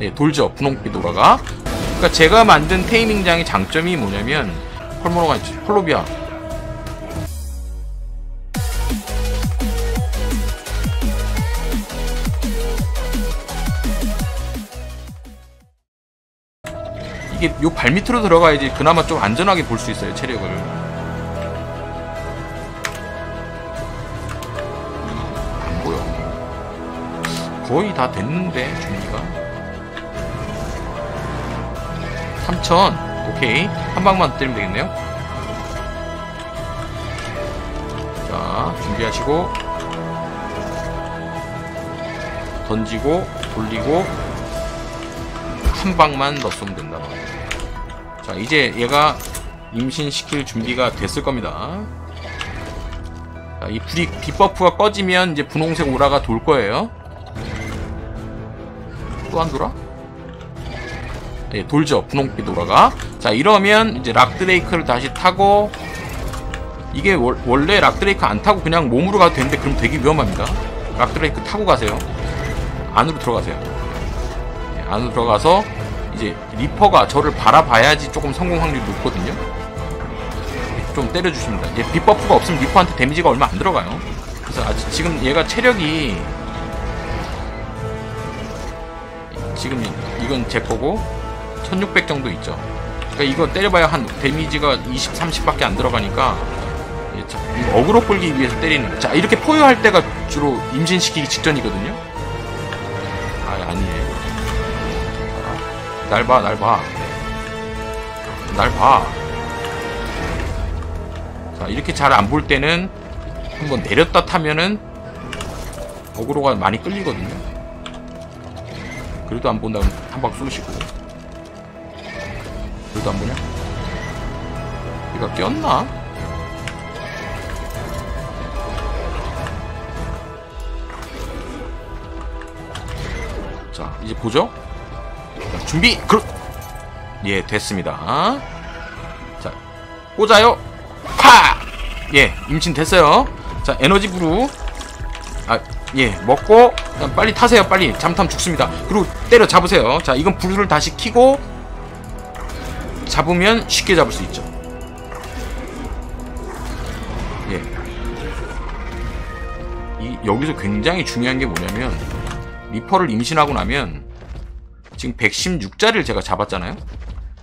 예, 돌죠. 분홍빛 오라가. 그러니까 제가 만든 테이밍장의 장점이 뭐냐면 펄모노가 있죠. 폴로비아. 이게 요 발밑으로 들어가야지 그나마 좀 안전하게 볼 수 있어요 체력을 거의 다 됐는데 준비가 3000 오케이. 한 방만 때리면 되겠네요. 자 준비하시고. 던지고 돌리고. 한 방만 넣었으면 된다. 자 이제 얘가 임신시킬 준비가 됐을 겁니다. 자, 이 불이 비버프가 꺼지면 이제 분홍색 오라가 돌 거예요. 또 안 돌아? 예, 돌죠. 분홍빛 오라가. 자 이러면 이제 락드레이크를 다시 타고 이게 월, 원래 락드레이크 안 타고 그냥 몸으로 가도 되는데 그럼 되게 위험합니다. 락드레이크 타고 가세요. 안으로 들어가세요. 예, 안으로 들어가서 이제 리퍼가 저를 바라봐야지 조금 성공 확률이 높거든요. 좀 때려주십니다. 이제 빗버프가 없으면 리퍼한테 데미지가 얼마 안 들어가요. 그래서 아직 지금 얘가 체력이 지금 이건 제 거고 1600 정도 있죠 그러니까 이거 때려봐야 한 데미지가 20, 30밖에 안 들어가니까 예, 자, 어그로 끌기 위해서 때리는 거자 이렇게 포효할 때가 주로 임신시키기 직전이거든요 아 아니에요 날 봐, 날 봐. 날 봐. 자, 이렇게 잘 안 볼 때는 한번 내렸다 타면은 어그로가 많이 끌리거든요. 그래도 안 본다면 한 방 쏘시고. 그래도 안 보냐? 얘가 꼈나? 자, 이제 보죠? 자, 준비! 그렇! 예, 됐습니다. 자, 꽂아요! 파! 예, 임신 됐어요. 자, 에너지 브루. 아, 예, 먹고, 빨리 타세요, 빨리. 잠타면 죽습니다. 그리고 때려 잡으세요. 자, 이건 브루를 다시 키고, 잡으면 쉽게 잡을 수 있죠. 예. 이, 여기서 굉장히 중요한 게 뭐냐면, 리퍼를 임신하고 나면, 지금 116짜리를 제가 잡았잖아요.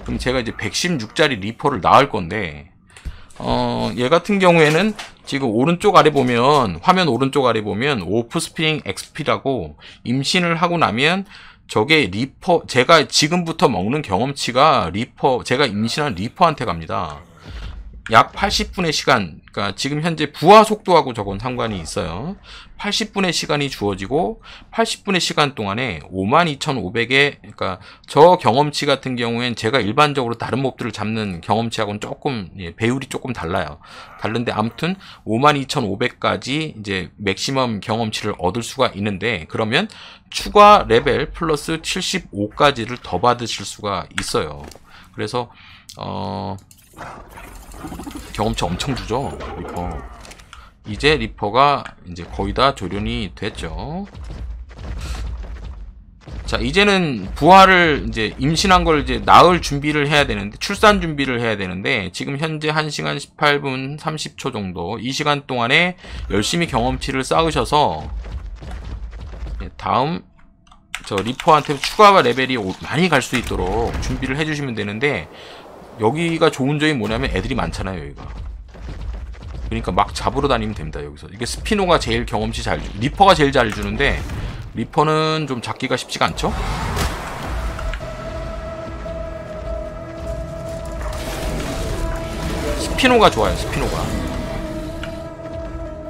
그럼 제가 이제 116짜리 리퍼를 낳을 건데 어, 얘 같은 경우에는 지금 오른쪽 아래 보면 화면 오른쪽 아래 보면 오프스프링 XP라고 임신을 하고 나면 저게 리퍼 제가 지금부터 먹는 경험치가 리퍼 제가 임신한 리퍼한테 갑니다. 약 80분의 시간, 그러니까 지금 현재 부하 속도하고 저건 상관이 있어요. 80분의 시간이 주어지고 80분의 시간 동안에 52,500의 그러니까 저 경험치 같은 경우엔 제가 일반적으로 다른 몹들을 잡는 경험치하고는 조금 예, 배율이 조금 달라요. 다른데 아무튼 52,500까지 이제 맥시멈 경험치를 얻을 수가 있는데 그러면 추가 레벨 플러스 75까지를 더 받으실 수가 있어요. 그래서 어 경험치 엄청 주죠 리퍼. 이제 리퍼가 이제 거의 다 조련이 됐죠. 자 이제는 부활을 이제 임신한 걸 이제 낳을 준비를 해야 되는데 출산 준비를 해야 되는데 지금 현재 1시간 18분 30초 정도 이 시간 동안에 열심히 경험치를 쌓으셔서 예, 다음 저 리퍼한테 추가 레벨이 많이 갈 수 있도록 준비를 해주시면 되는데 여기가 좋은 점이 뭐냐면 애들이 많잖아요 여기가. 그러니까 막 잡으러 다니면 됩니다 여기서. 이게 스피노가 제일 경험치 잘 주, 리퍼가 제일 잘 주는데 리퍼는 좀 잡기가 쉽지가 않죠? 스피노가 좋아요 스피노가.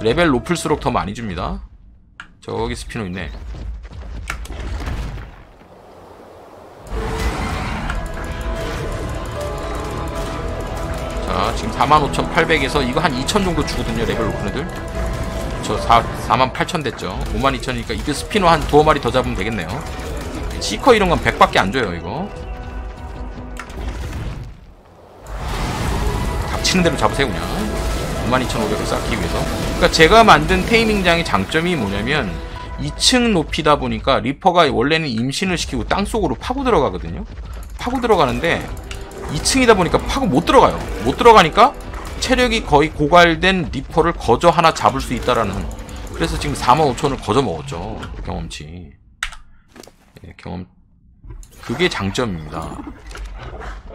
레벨 높을수록 더 많이 줍니다. 저기 스피노 있네 45,800에서 이거 한 2,000 정도 주거든요 레벨 높은 애들. 저 4, 48,000 됐죠. 52,000이니까 이게 스피너 한 두어 마리 더 잡으면 되겠네요. 시커 이런 건 100밖에 안 줘요 이거. 닥치는 대로 잡으세요 그냥. 52,500을 쌓기 위해서. 그러니까 제가 만든 테이밍장의 장점이 뭐냐면 2층 높이다 보니까 리퍼가 원래는 임신을 시키고 땅 속으로 파고 들어가거든요. 파고 들어가는데 2층이다 보니까 파고 못 들어가요. 못 들어가니까 체력이 거의 고갈된 리퍼를 거저 하나 잡을 수 있다라는 그래서 지금 45,000을 거저 먹었죠. 경험치. 예, 경험 그게 장점입니다.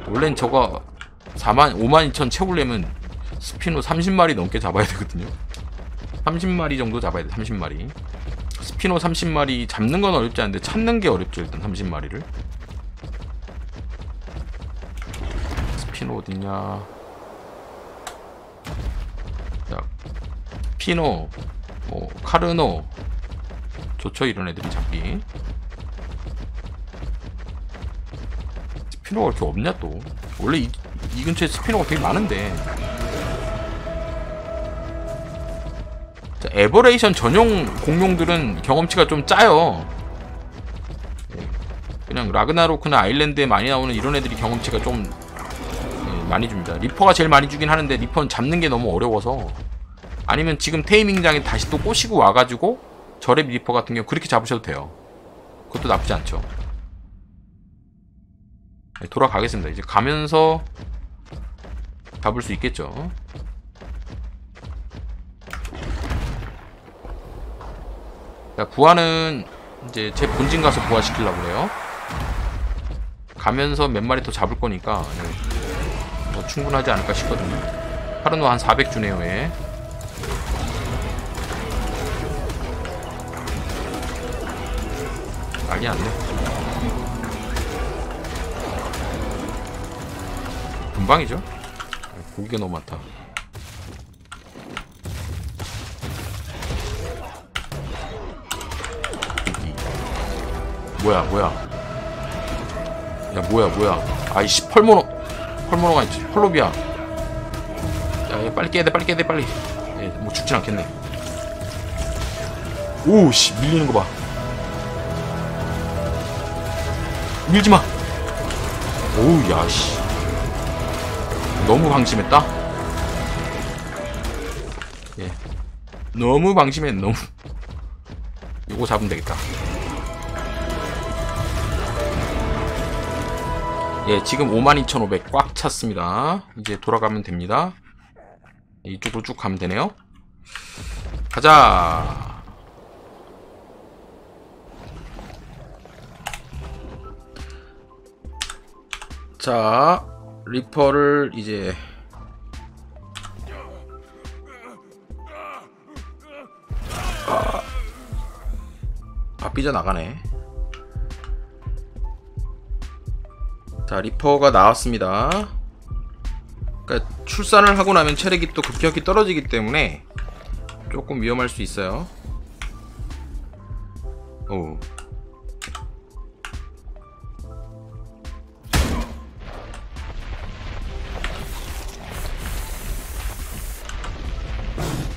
원래는 저거 4만 5만 2천 채우려면 스피노 30마리 넘게 잡아야 되거든요. 30마리 정도 잡아야 돼. 30마리. 스피노 30마리 잡는 건 어렵지 않은데 찾는 게 어렵죠. 일단 30마리를. 피노 어딨냐? 자, 피노, 뭐 카르노 좋죠 이런 애들이 잡기. 스피노가 이렇게 없냐 또? 원래 이, 이 근처에 스피노가 되게 많은데. 자, 에버레이션 전용 공룡들은 경험치가 좀 짜요. 예, 그냥 라그나로크나 아일랜드에 많이 나오는 이런 애들이 경험치가 좀 예, 많이 줍니다. 리퍼가 제일 많이 주긴 하는데 리퍼는 잡는 게 너무 어려워서 아니면 지금 테이밍장에 다시 또 꼬시고 와가지고 저랩 리퍼 같은 경우 그렇게 잡으셔도 돼요. 그것도 나쁘지 않죠. 네, 돌아가겠습니다. 이제 가면서 잡을 수 있겠죠. 자, 부화는 이제 제 본진 가서 부화시키려고 그래요. 가면서 몇 마리 더 잡을 거니까 네. 뭐 충분하지 않을까 싶거든요. 하루는 한 400주네요, 예. 난리 났네. 금방이죠? 고기가 너무 많다. 뭐야, 뭐야. 야, 뭐야, 뭐야. 아이씨, 펄모노. 펄모노가 있지. 펄로비야. 야, 얘 빨리 깨야 돼, 빨리 깨야 돼, 빨리. 얘, 뭐 죽진 않겠네. 오, 씨, 밀리는 거 봐. 밀지 마. 오우, 야, 씨. 너무 방심했다. 예. 너무 방심했, 너무. 요거 잡으면 되겠다. 예, 지금 52,500 꽉 찼습니다. 이제 돌아가면 됩니다. 이쪽으로 쭉 가면 되네요. 가자. 자, 리퍼를 이제 아, 아 삐져 나가네. 자, 리퍼가 나왔습니다. 그러니까 출산을 하고 나면 체력이 또 급격히 떨어지기 때문에 조금 위험할 수 있어요. 오.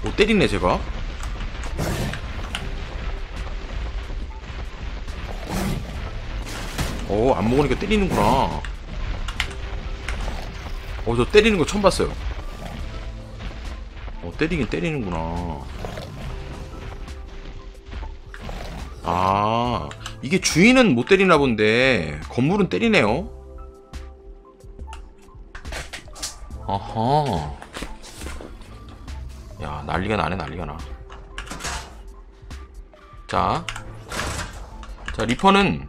오 때리네 제가 어 안 먹으니까 때리는구나. 어 저 때리는 거 처음 봤어요. 어 때리긴 때리는구나. 아 이게 주인은 못 때리나 본데 건물은 때리네요. 어허 야 난리가 나네 난리가 나. 자, 자 리퍼는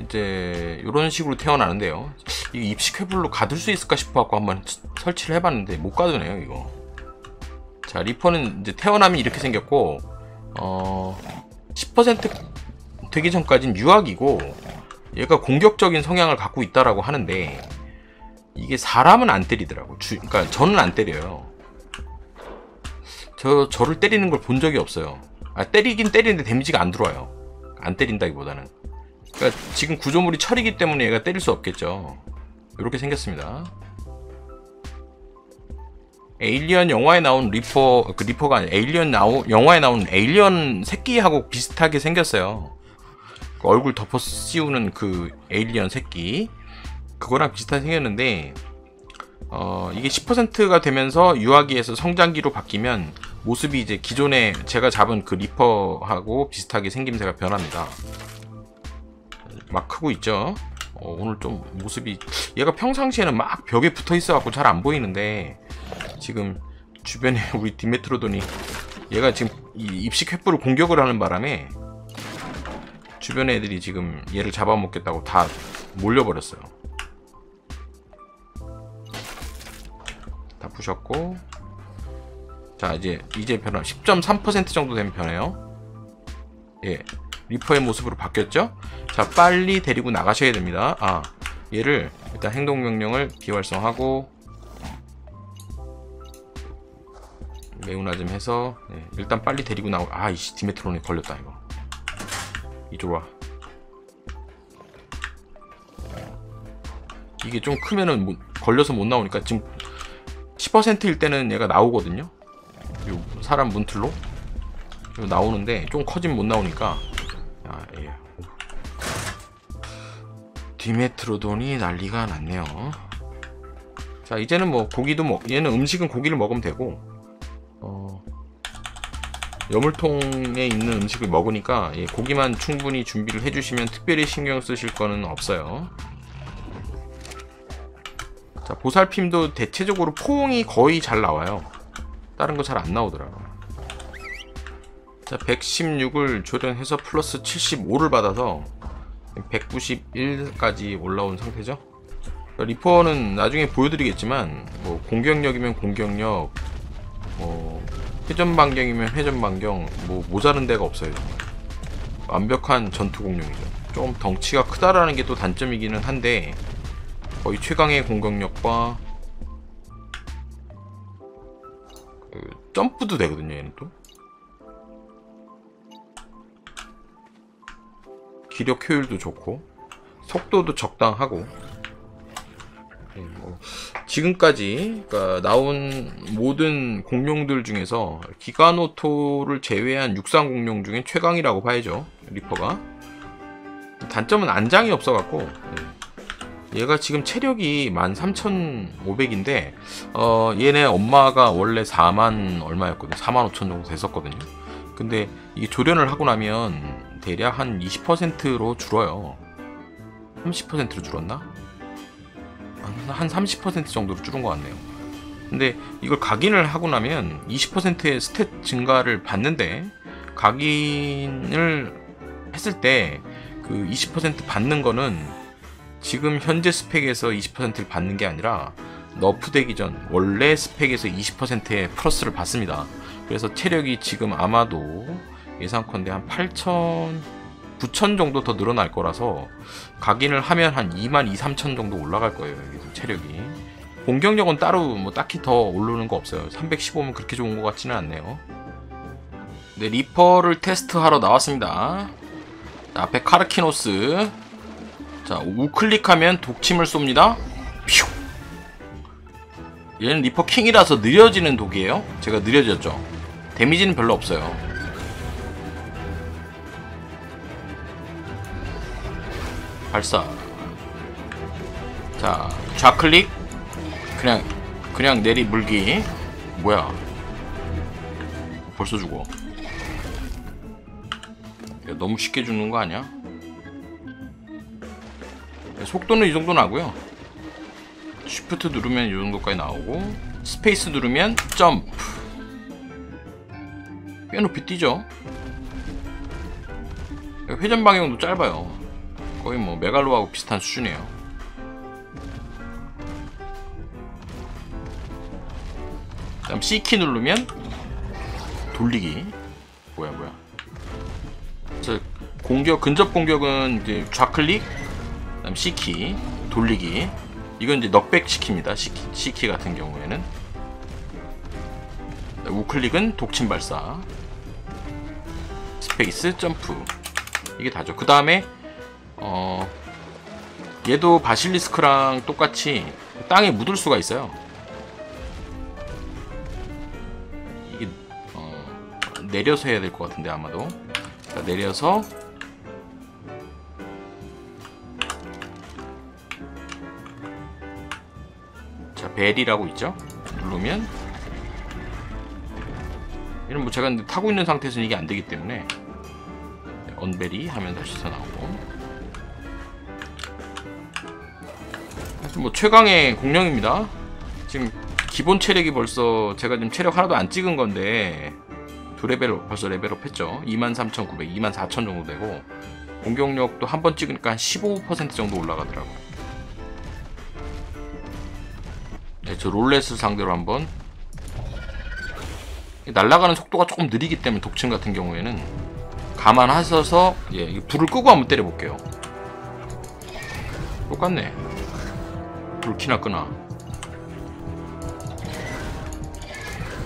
이제 이런 식으로 태어나는데요. 이 입식 회불로 가둘 수 있을까 싶어 갖고 한번 설치를 해봤는데 못 가두네요 이거. 자 리퍼는 이제 태어나면 이렇게 생겼고 어 10% 되기 전까지는 유학이고 얘가 공격적인 성향을 갖고 있다라고 하는데 이게 사람은 안 때리더라고. 주, 그러니까 저는 안 때려요. 저 저를 때리는 걸 본 적이 없어요. 아, 때리긴 때리는데 데미지가 안 들어와요. 안 때린다기보다는. 그러니까 지금 구조물이 철이기 때문에 얘가 때릴 수 없겠죠. 이렇게 생겼습니다. 에일리언 영화에 나온 리퍼 그 리퍼가 아니라 에일리언 나오, 영화에 나온 에일리언 새끼하고 비슷하게 생겼어요. 그 얼굴 덮어 씌우는 그 에일리언 새끼 그거랑 비슷하게 생겼는데 어, 이게 10%가 되면서 유아기에서 성장기로 바뀌면 모습이 이제 기존에 제가 잡은 그 리퍼하고 비슷하게 생김새가 변합니다. 막 크고 있죠. 어, 오늘 좀 모습이 얘가 평상시에는 막 벽에 붙어 있어 갖고 잘 안 보이는데 지금 주변에 우리 디메트로돈이 얘가 지금 이 입식 횃불을 공격을 하는 바람에 주변 애들이 지금 얘를 잡아먹겠다고 다 몰려버렸어요. 다 부셨고 자 이제 이제 변화 10.3% 정도 되면 변해요. 예 리퍼의 모습으로 바뀌었죠? 자 빨리 데리고 나가셔야 됩니다. 아 얘를 일단 행동 명령을 비활성하고 매우 낮음 해서 네, 일단 빨리 데리고 나오 아 이씨 디메트론이 걸렸다 이거 이쪽으로 와 이게 좀 크면은 못- 걸려서 못 나오니까 지금 10%일 때는 얘가 나오거든요 요 사람 문틀로 요 나오는데 좀 커지면 못 나오니까 아, 예. 디메트로돈이 난리가 났네요 자 이제는 뭐 고기도 먹 얘는 음식은 고기를 먹으면 되고 어, 여물통에 있는 음식을 먹으니까 예, 고기만 충분히 준비를 해주시면 특별히 신경 쓰실 거는 없어요. 자 보살핌도 대체적으로 포옹이 거의 잘 나와요. 다른 거 잘 안 나오더라고. 자 116을 조련해서 플러스 75를 받아서 191까지 올라온 상태죠. 리퍼는 나중에 보여드리겠지만 뭐 공격력이면 공격력 뭐 회전 반경이면 회전 반경 뭐 모자른 데가 없어요 정말. 완벽한 전투 공룡이죠. 좀 덩치가 크다라는 게 또 단점이기는 한데 거의 최강의 공격력과 그 점프도 되거든요 얘는 또 기력 효율도 좋고 속도도 적당하고. 예, 뭐 지금까지 그러니까 나온 모든 공룡들 중에서 기가노토를 제외한 육상 공룡 중에 최강이라고 봐야죠 리퍼가. 단점은 안장이 없어갖고 예. 얘가 지금 체력이 13,500인데 어 얘네 엄마가 원래 4만 얼마였거든 4만 5천 정도 됐었거든요. 근데 이게 조련을 하고 나면 대략 한 20%로 줄어요 30%로 줄었나? 한 30% 정도로 줄은 것 같네요. 근데 이걸 각인을 하고 나면 20%의 스탯 증가를 받는데 각인을 했을 때 그 20% 받는 거는 지금 현재 스펙에서 20%를 받는 게 아니라 너프되기 전 원래 스펙에서 20%의 플러스를 받습니다. 그래서 체력이 지금 아마도 예상컨대 한 8천 9천 정도 더 늘어날 거라서 각인을 하면 한 2만 2, 3천 정도 올라갈 거예요. 체력이. 공격력은 따로 뭐 딱히 더 오르는 거 없어요. 315면 그렇게 좋은 것 같지는 않네요. 네, 리퍼를 테스트하러 나왔습니다. 자, 앞에 카르키노스. 자, 우클릭하면 독침을 쏩니다. 퓨. 얘는 리퍼 킹이라서 느려지는 독이에요. 제가 느려졌죠. 데미지는 별로 없어요. 발사. 자, 좌클릭. 그냥, 그냥 내리 물기. 뭐야. 벌써 죽어. 야, 너무 쉽게 죽는 거 아니야? 속도는 이 정도 나고요. 쉬프트 누르면 이 정도까지 나오고, 스페이스 누르면 점프. 꽤 높이 뛰죠? 회전 방향도 짧아요. 거의 뭐 메갈로하고 비슷한 수준이에요. 다음 C키 누르면 돌리기. 뭐야 뭐야. 저 공격 근접 공격은 이제 좌클릭, 그다음 C키 돌리기. 이건 이제 넉백 시킵니다. C키, C키 같은 경우에는 우클릭은 독침 발사, 스페이스 점프. 이게 다죠. 그 다음에 어 얘도 바실리스크랑 똑같이 땅에 묻을 수가 있어요. 이게 어, 내려서 해야 될 것 같은데 아마도. 자, 내려서. 자 벨이라고 있죠. 누르면. 이런 뭐 제가 타고 있는 상태에서는 이게 안 되기 때문에. 네, 언베리 하면 다시 서 나오고 뭐 최강의 공룡입니다. 지금 기본 체력이 벌써 제가 지금 체력 하나도 안 찍은 건데 두 레벨 벌써 레벨업 했죠. 23,900, 24,000 정도 되고 공격력도 한 번 찍으니까 한 15% 정도 올라가더라고요. 네, 저 롤렛을 상대로 한번 날아가는 속도가 조금 느리기 때문에 독침 같은 경우에는 감안하셔서 예, 이 불을 끄고 한번 때려볼게요. 똑같네. 불 키나 끄나.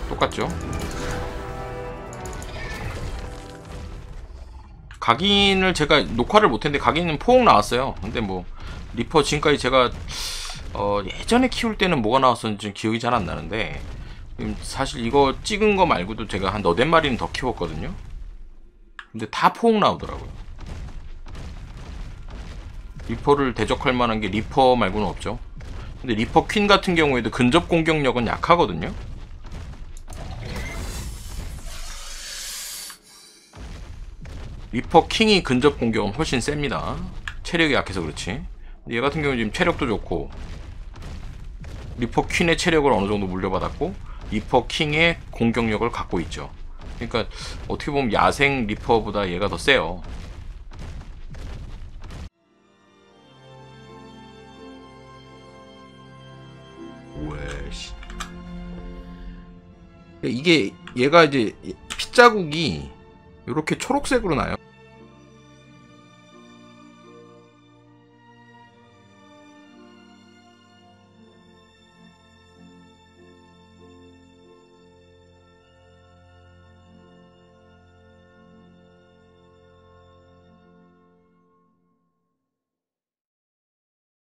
똑같죠? 각인을 제가 녹화를 못했는데 각인은 포옹 나왔어요. 근데 뭐 리퍼 지금까지 제가 어, 예전에 키울 때는 뭐가 나왔었는지 좀 기억이 잘 안 나는데 사실 이거 찍은 거 말고도 제가 한 너댓 마리는 더 키웠거든요. 근데 다 포옹 나오더라고요. 리퍼를 대적할 만한 게 리퍼 말고는 없죠. 근데 리퍼 퀸 같은 경우에도 근접 공격력은 약하거든요. 리퍼 킹이 근접 공격은 훨씬 셉니다. 체력이 약해서 그렇지. 얘 같은 경우는 지금 체력도 좋고 리퍼 퀸의 체력을 어느 정도 물려받았고 리퍼 킹의 공격력을 갖고 있죠. 그러니까 어떻게 보면 야생 리퍼보다 얘가 더 세요. 씨 이게 얘가 이제 핏자국이 이렇게 초록색으로 나요.